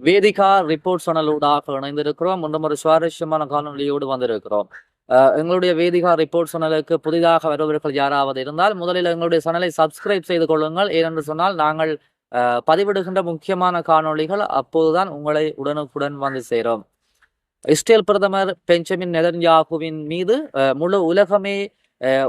Vedika report சேனலூடாக இணைந்திருக்கிறோம். இன்னும் ஒரு சுவாரஸ்யமான காணொலியோடு வந்திருக்கிறோம். எங்களுடைய வேதிகா ரிப்போர்ட் சேனலுக்கு புதிதாக வருபவர்கள் யாராவது இருந்தால் முதலில் எங்களுடைய சேனலை சப்ஸ்கிரைப் செய்து கொள்ளுங்கள். ஏனென்று சொன்னால் நாங்கள் அஹ், பதிவிடுகின்ற முக்கியமான காணொளிகள் அப்போதுதான் உங்களை உடனுக்குடன் வந்து சேரும். இஸ்ரேல் பிரதமர் பெஞ்சமின் நெதன்யாகுவின் மீது அஹ், முழு உலகமே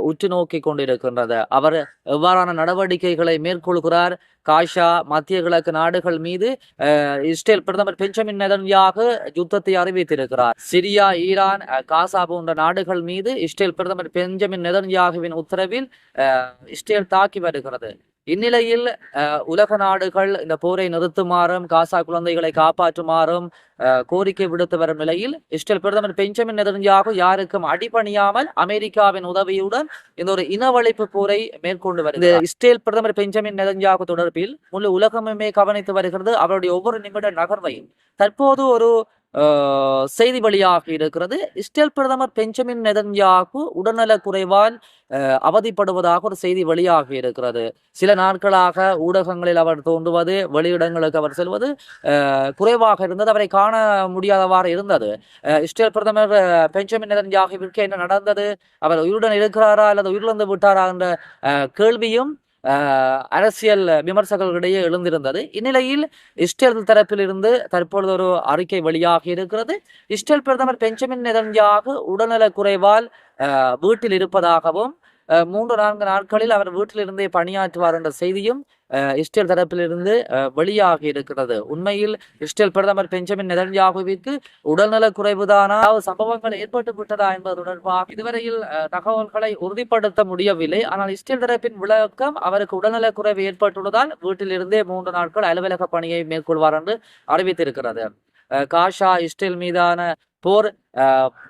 உற்று நோக்கி கொண்டிருக்கின்றது. அவர் எவ்வாறான நடவடிக்கைகளை மேற்கொள்கிறார்? காஷா மத்திய கிழக்கு நாடுகள் மீது அஹ், இஸ்ரேல் பிரதமர் பெஞ்சமின் நெதன்யாக யுத்தத்தை அறிவித்திருக்கிறார். சிரியா ஈரான் காசா போன்ற நாடுகள் மீது இஸ்ரேல் பிரதமர் பெஞ்சமின் நெதன்யாகுவின் உத்தரவில் அஹ், இஸ்ரேல் தாக்கி வருகிறது. இந்நிலையில் உலக நாடுகள் இந்த போரை நிறுத்துமாறும் காசா குழந்தைகளை காப்பாற்றுமாறும் கோரிக்கை விடுத்து வரும் நிலையில் இஸ்ரேல் பிரதமர் பெஞ்சமின் நெதன்யாகு யாருக்கும் அடிபணியாமல் அமெரிக்காவின் உதவியுடன் இந்த ஒரு இனவழிப்பு போரை மேற்கொண்டு வருகிறது இஸ்ரேல் பிரதமர் பெஞ்சமின் நெதன்யாகு தொடர்பில் முழு உலகமுமே கவனித்து வருகிறது. அவருடைய ஒவ்வொரு நிமிட நகர்வையும். தற்போது ஒரு செய்தி வழியாக இருக்கிறது. இஸ்ரேல் பிரதமர் பெஞ்சமின் நெதன்யாகு உடல்நலக் குறைவால் அவதிப்படுவதாக ஒரு செய்தி வெளியாகி இருக்கிறது. சில நாட்களாக ஊடகங்களில் அவர் தோன்றுவது வெளியிடங்களுக்கு அவர் செல்வது குறைவாக இருந்தது. அவரை காண முடியாதவாறு இருந்தது. இஸ்ரேல் பிரதமர் பெஞ்சமின் நெதன்யாகுவிற்கு என்ன நடந்தது? அவர் உயிருடன் இருக்கிறாரா அல்லது உயிரிழந்து விட்டாரா என்ற கேள்வியும் அரசியல் விமர்சகர்களிடையே எழுந்திருந்தது. இந்நிலையில் இஸ்ரேல் தரப்பிலிருந்து தற்பொழுது ஒரு அறிக்கை வழியாக இருக்கிறது. இஸ்ரேல் பிரதமர் பெஞ்சமின் நெதன்யாகு உடல்நலக் குறைவால் வீட்டில் இருப்பதாகவும் மூன்று நான்கு நாட்களில் அவர் வீட்டிலிருந்தே பணியாற்றுவார் என்ற செய்தியும் அஹ், இஸ்ரேல் தரப்பிலிருந்து வெளியாக வெளியாகி இருக்கிறது. உண்மையில் இஸ்ரேல் பிரதமர் பெஞ்சமின் நெதன்யாகுவிற்கு உடல்நலக் குறைவுதானா? சம்பவங்கள் ஏற்பட்டு விட்டதா என்பது தொடர்பாக இதுவரையில் தகவல்களை உறுதிப்படுத்த முடியவில்லை. ஆனால் இஸ்ரேல் தரப்பின் விளக்கம் அவருக்கு உடல்நலக் குறைவு ஏற்பட்டுள்ளதால் வீட்டிலிருந்தே மூன்று நாட்கள் அலுவலக பணியை மேற்கொள்வார் என்று அறிவித்திருக்கிறது. அஹ், காஷா இஸ்ரேல் மீதான போர்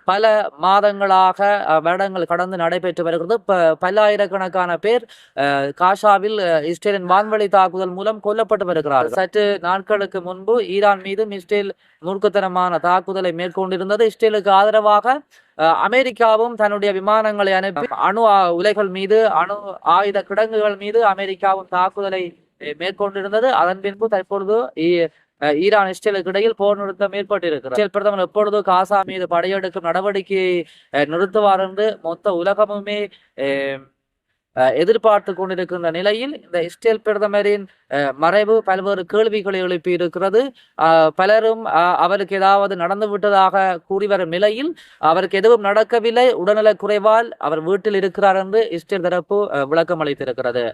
பல மாதங்களாக வருடங்கள் கடந்து நடைபெற்று வருகிறது. பல்லாயிரக்கணக்கான பேர் காஷாவில் இஸ்ரேலின் வான்வழி தாக்குதல் மூலம் கொல்லப்பட்டு வருகிறார்கள். சற்று நாட்களுக்கு முன்பு ஈரான் மீதும் இஸ்ரேல் மூர்க்கத்தனமான தாக்குதலை மேற்கொண்டிருந்தது. இஸ்ரேலுக்கு ஆதரவாக அஹ், அமெரிக்காவும் தன்னுடைய விமானங்களை அனுப்பி அணு உலைகள் மீது அணு ஆயுத கிடங்குகள் மீது அமெரிக்காவும் தாக்குதலை மேற்கொண்டிருந்தது. அதன் பின்பு தற்பொழுது ஈரான் இஸ்ரேலுக்கு இடையில் போர் நிறுத்தம் ஏற்பட்டிருக்கிறது. இஸ்ரேல் பிரதமர் எப்பொழுது காசா மீது படையெடுக்கும் நடவடிக்கையை நிறுத்துவார் என்று மொத்த உலகமுமே எதிர்பார்த்து கொண்டிருக்கின்ற நிலையில் இந்த இஸ்ரேல் பிரதமரின் அஹ், மறைவு பல்வேறு கேள்விகளை எழுப்பி இருக்கிறது பலரும் அஹ், அவருக்கு ஏதாவது நடந்து விட்டதாக கூறி வரும் நிலையில் அவருக்கு எதுவும் நடக்கவில்லை. உடல்நலக் குறைவால் அவர் வீட்டில் இருக்கிறார் என்று இஸ்ரேல் தரப்பு விளக்கம் அளித்திருக்கிறது